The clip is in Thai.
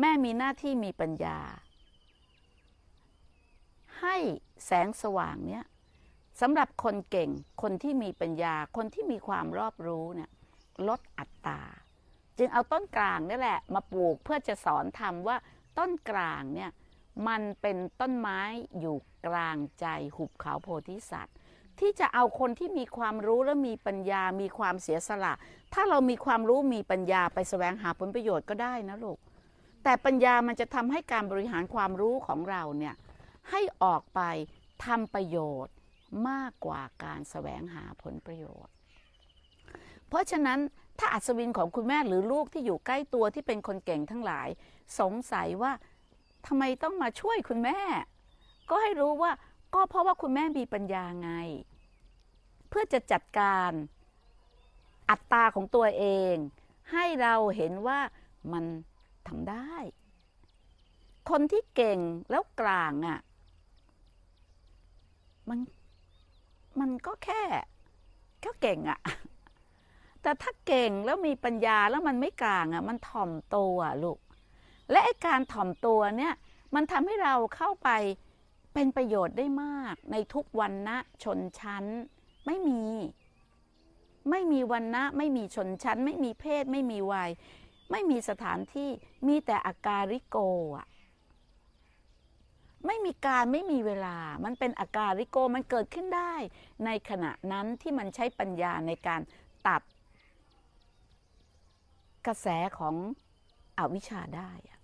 แม่มีหน้าที่มีปัญญา ให้แสงสว่างเนี้ยสำหรับคนเก่ง คนที่มีปัญญา คนที่มีความรอบรู้เนี่ยลดอัตราจึงเอาต้นกลางนี่แหละ มาปลูกเพื่อจะสอนทำว่าต้นกลางเนี่ยมันเป็นต้นไม้อยู่กลางใจหุบเขาโพธิสัตว์ ที่จะเอาคนที่มีความรู้และมีปัญญา มีความเสียสละ ถ้าเรามีความรู้มีปัญญาไปแสวงหาผลประโยชน์ก็ได้นะลูก แต่ปัญญามันจะทำให้การบริหารความรู้ของเราเนี่ยให้ออกไปทำประโยชน์มากกว่าการแสวงหาผลประโยชน์ เพราะฉะนั้นถ้าอัศวินของคุณแม่หรือลูกที่อยู่ใกล้ตัวที่เป็นคนเก่งทั้งหลาย สงสัยว่าทำไมต้องมาช่วยคุณแม่ ก็ให้รู้ว่าก็เพราะว่าคุณแม่มีปัญญาไง เพื่อจะจัดการอัตราของตัวเอง ให้เราเห็นว่ามัน ทำได้ คนที่เก่งแล้วกลางอะ่ะ มันมันก็แค่ก็เก่งอะ่ะ แต่ถ้าเก่งแล้วมีปัญญาแล้วมันไม่กลางอะ่ะ มันถ่อมตัวลูก และไอการถ่อมตัวเนี่ย มันทำให้เราเข้าไปเป็นประโยชน์ได้มากในทุกวันนะชนชั้นไม่มี ไม่มีวันนะไม่มีชนชั้น ไม่มีเพศ ไม่มีวัย ไม่มีสถานที่มีแต่อาการิโกอะไม่มีการไม่มีเวลา มันเป็นอาการิโกมันเกิดขึ้นได้ ในขณะนั้นที่มันใช้ปัญญาในการตัด กระแสของอวิชชาได้อะ